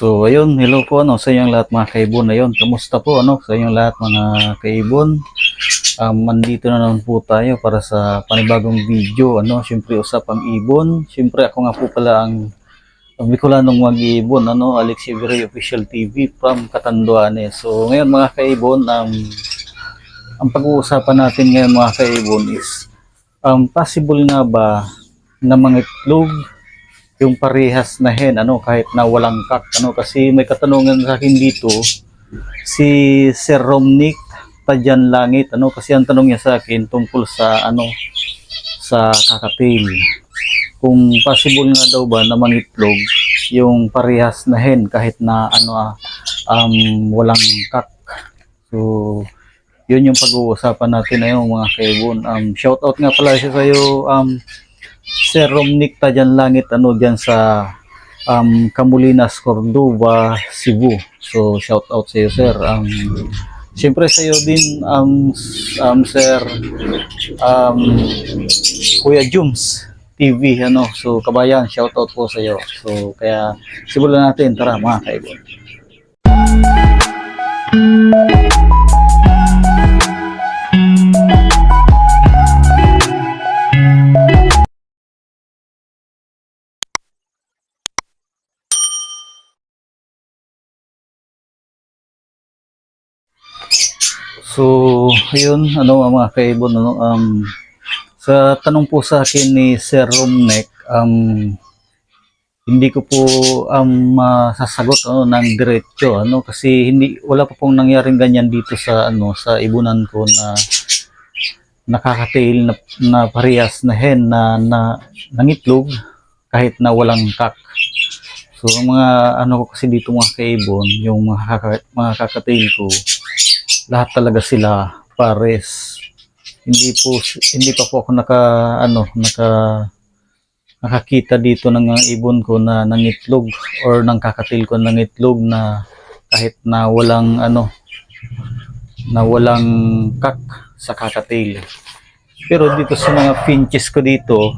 So, ayun, hello po ano, sa inyong lahat mga kaibon. Ayun, kamusta po ano, sa inyong lahat mga kaibon. Um, mandito na naman po tayo para sa panibagong video. Ano, syempre usapang ibon. Syempre ako nga po pala ang ang Bicolanong mag-iibon, ano, Alex Every Official TV from Catanduanes. So, ngayon mga kaibon, um, ang pag-uusapan natin ngayon mga kaibon is, um, possible nga ba na mga itlog yung parehas na hen, ano, kahit na walang kak, ano, kasi may katanungan sa akin dito, si Sir Romnick Tadyan Langit, ano, kasi ang tanong niya sa akin tungkol sa, ano, sa kakatil. Kung possible nga daw ba na mangitlog yung parehas na hen kahit na, ano, ah, um, walang kak. So, yun yung pag-uusapan natin ngayon mga kaibon. Um, shout out nga pala siya sa'yo, um, Sir Romnick Tadyan Langit ano diyan sa um, Camulinas, Cordova, Cebu. So shout out sa iyo sir. Um, Siyempre sa iyo din um, um sir um, Kuya Jums TV ano. So kabayan, shout out po sa iyo. So kaya simulan natin tara mga kaibigan. So, ayun, ano mga kaibon, ano, um, sa tanong po sa akin ni Sir Romnek, um, hindi ko po um, masasagot ano, ng diretso, ano, kasi hindi, wala pa pong nangyaring ganyan dito sa, ano, sa ibunan ko na nakakatail na, na parehas na hen na, na nangitlog kahit na walang kak. So, mga ano ko kasi dito mga kaibon, yung mga, mga kakatail ko, lahat talaga sila pares. Hindi po hindi pa po ako naka ano naka nakakita dito ng ibon ko na nangitlog or ng kakatil ko ng itlog na kahit na walang ano na walang kak sa kakatil. Pero dito sa mga finches ko dito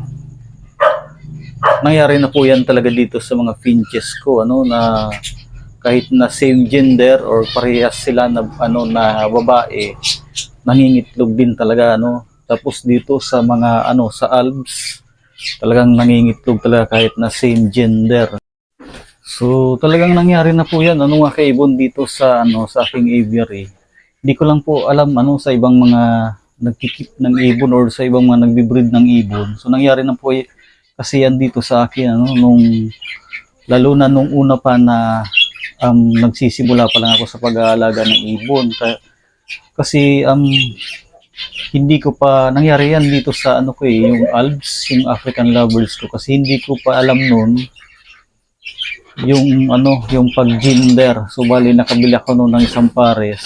nangyari na po yan talaga dito sa mga finches ko ano na kahit na same gender or parehas sila na ano na babae nangingitlog din talaga ano. Tapos dito sa mga ano sa albs talagang nangingitlog talaga kahit na same gender. So talagang nangyari na po yan. Ano mga kaibon dito sa ano sa aking aviary? Hindi ko lang po alam ano sa ibang mga nagkikip ng ibon or sa ibang mga nagbibreed ng ibon. So nangyari na po y- kasi yan dito sa akin ano nung lalo na nung una pa na um, nagsisimula pa lang ako sa pag-aalaga ng ibon. Ka- kasi um, hindi ko pa, nangyari yan dito sa ano ko eh, yung Alps, yung African lovers ko. Kasi hindi ko pa alam nun yung ano, yung pag-gender. So bali nakabili ako noon ng isang pares.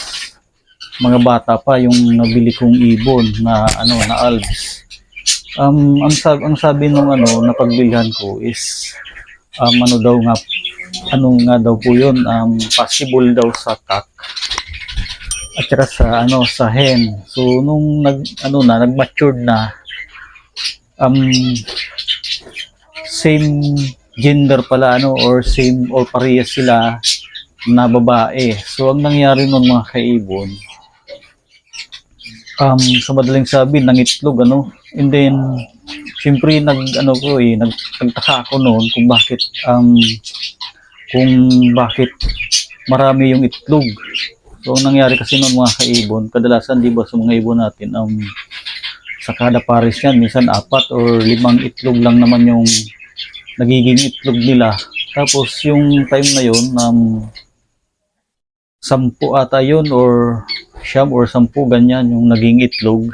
Mga bata pa yung nabili kong ibon na ano na Alps. Um, ang sabi, ang sabi nung ano na pagbilhan ko is um, ano daw nga ano nga daw po yun, um, possible daw sa kak at saka sa ano sa hen. So nung nag ano na nag-matured na um same gender pala ano or same or parehas sila na babae. So ang nangyari nun mga kaibon um sa madaling sabi nangitlog ano and then syempre nag ano ko eh nag, nagtaka ako noon kung bakit um kung bakit marami yung itlog. So, ang nangyari kasi noon mga kaibon, kadalasan di ba sa mga ibon natin, um, sa kada pares yan, minsan apat or limang itlog lang naman yung nagiging itlog nila. Tapos yung time na yun, um, sampu ata yun or siyam or sampu ganyan yung naging itlog.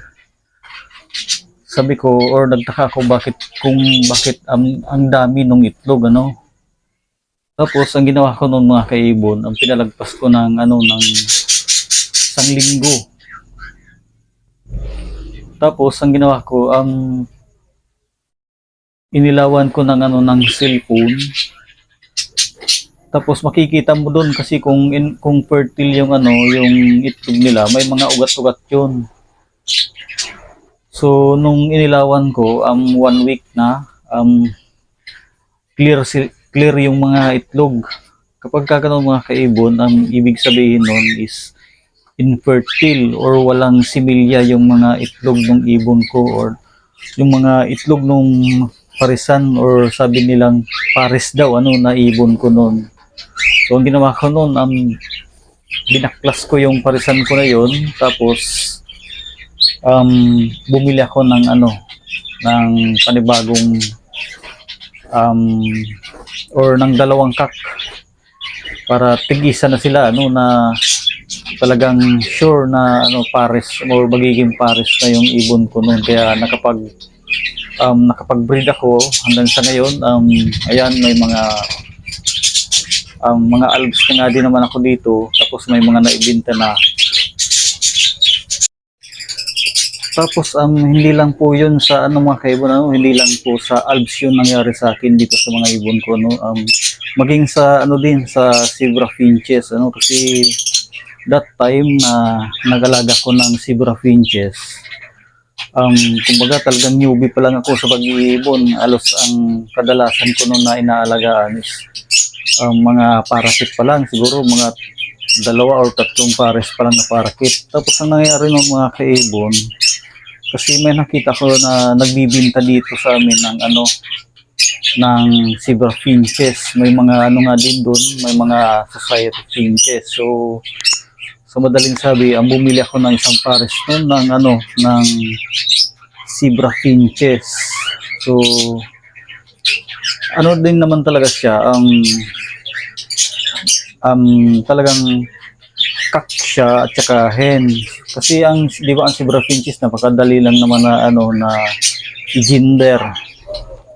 Sabi ko or nagtaka ako bakit kung bakit ang ang dami nung itlog ano tapos, ang ginawa ko noon mga kaibon, ang pinalagpas ko ng ano, ng isang linggo. Tapos, ang ginawa ko, um, inilawan ko ng ano, ng cellphone. Tapos, makikita mo doon kasi kung, in, kung fertile yung ano, yung itlog nila, may mga ugat-ugat yun. So, nung inilawan ko, um, one week na, um, clear si clear yung mga itlog. kapag ka ganun mga kaibon, ang ibig sabihin nun is infertile or walang similya yung mga itlog ng ibon ko or yung mga itlog nung parisan or sabi nilang pares daw ano na ibon ko noon. So ang ginawa ko noon, um, binaklas ko yung parisan ko na yon tapos um, bumili ako ng ano ng panibagong um, or ng dalawang kak para tigisa na sila ano na talagang sure na ano pares or magiging pares na yung ibon ko noon. Kaya nakapag um, nakapag-breed ako hanggang sa ngayon. Um, ayan may mga um, mga albs na nga din naman ako dito. Tapos may mga naibinta na tapos um, hindi lang po yun sa ano mga kaibon ano, hindi lang po sa albs yun nangyari sa akin dito sa mga ibon ko no? Um, maging sa ano din sa zebra finches ano? Kasi that time na nagalaga ko ng zebra finches um, kumbaga talagang newbie pa lang ako sa pag-iibon. Alos ang kadalasan ko noon na inaalagaan is um, mga parasit pa lang siguro mga dalawa or tatlong pares pa lang na parakit tapos ang nangyari ng mga kaibon kasi may nakita ko na nagbibinta dito sa amin ng ano ng zebra finches. May mga ano nga din doon, may mga society finches. So sa madaling sabi, ang bumili ako ng isang pares noon ng ano ng zebra finches. So ano din naman talaga siya, um, um talagang kak siya at saka hen. Kasi ang di ba ang zebra finches napakadali lang naman na ano na i-gender.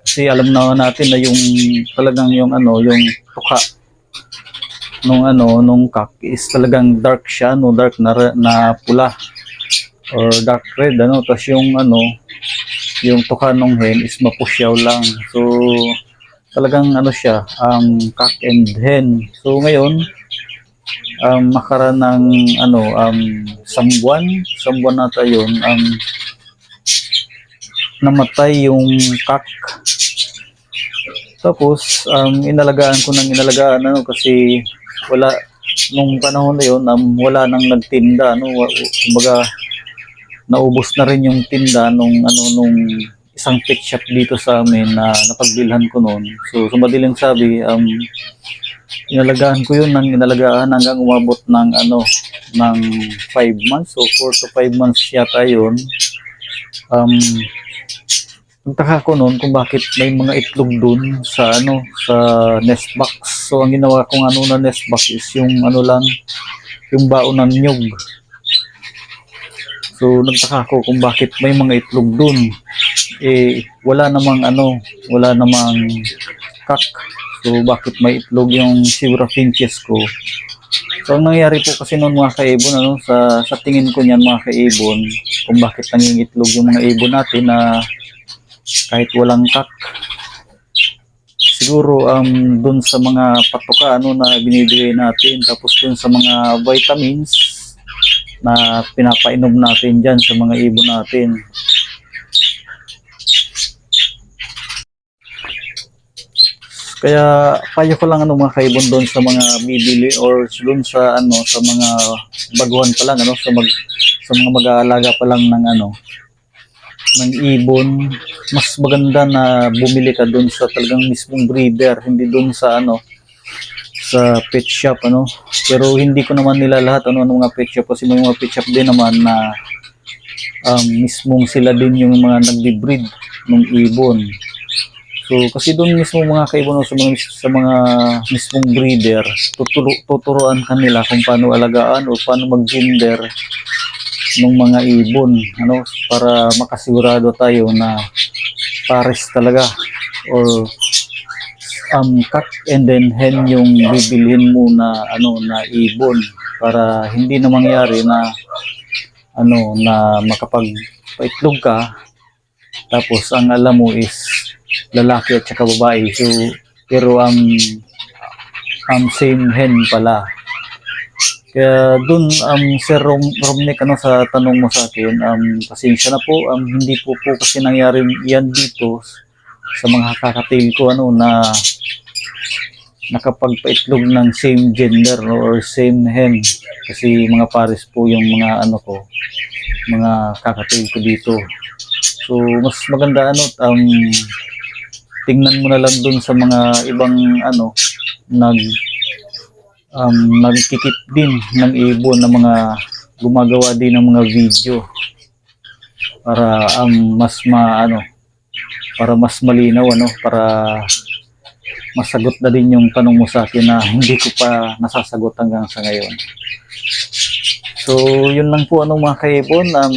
Kasi alam na natin na yung talagang yung ano yung tuka nung ano nung kak is talagang dark siya no dark na na pula or dark red ano tapos yung ano yung tuka nung hen is mapusyaw lang so talagang ano siya um cock and hen. So ngayon um, makaran ng ano um sambuan. Sambuan nata yun um namatay yung kak tapos um inalagaan ko ng inalagaan ano kasi wala nung panahon na yun um, wala nang nagtinda ano kumbaga naubos na rin yung tinda nung ano nung isang pet shop dito sa amin na napagbilhan ko noon. So sa madaling sabi um inalagaan ko yun ng inalagaan hanggang umabot ng ano ng 5 months. O 4 to 5 months yata yun. Um nagtaka ko noon kung bakit may mga itlog dun sa ano sa nest box. So ang ginawa kong ano na nest box is yung ano lang yung baon ng nyug so nagtaka ko kung bakit may mga itlog dun. Eh wala namang ano wala namang kak. So, bakit may itlog yung zebra finches ko? So, ang nangyari po kasi noon mga kaibon, ano, sa, sa tingin ko niyan mga kaibon, kung bakit nangingitlog yung mga ibon natin na kahit walang kak, siguro um, dun sa mga patuka ano, na binibigay natin, tapos dun sa mga vitamins na pinapainom natin dyan sa mga ibon natin. Kaya payo ko lang ano mga kaibon doon sa mga bibili or doon sa ano sa mga baguhan pa lang ano sa mag sa mga mag-aalaga pa lang ng ano ng ibon mas maganda na bumili ka doon sa talagang mismong breeder hindi doon sa ano sa pet shop ano. Pero hindi ko naman nila lahat ano ng mga pet shop. Kasi may mga pet shop din naman na um, mismong sila din yung mga nagbi-breed ng ibon. So kasi doon mismo mga kaibigan sa mga sa mga mismong breeder, tuturo, tuturuan kanila kung paano alagaan o paano mag-gender ng mga ibon, ano, para makasigurado tayo na pares talaga or um cock and then hen yung bibilhin mo na ano na ibon para hindi na mangyari na ano na makapag paitlog ka tapos ang alam mo is lalaki at saka babae. So, pero ang um, same hen pala. Kaya dun, um, Sir Rom Romnick, ano, sa tanong mo sa akin, um, pasensya na po, um, hindi po po kasi nangyari yan dito sa mga kakatail ko, ano, na nakapagpaitlog ng same gender no, or same hen. Kasi mga pares po yung mga ano ko mga kakatail ko dito. So mas maganda ano um, tingnan mo na lang dun sa mga ibang ano nag um, nagkikip din ng ibon na mga gumagawa din ng mga video para um, mas maano para mas malinaw ano para masagot na din yung tanong mo sa akin na hindi ko pa nasasagot hanggang sa ngayon. So, yun lang po anong mga kaibon. Um,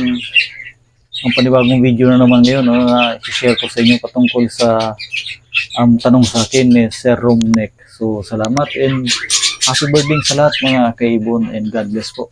ang panibagong video na naman ngayon no, na share ko sa inyo patungkol sa um, tanong sa akin ni Sir Romnek. So, salamat and happy birthday sa lahat mga kaibon and God bless po.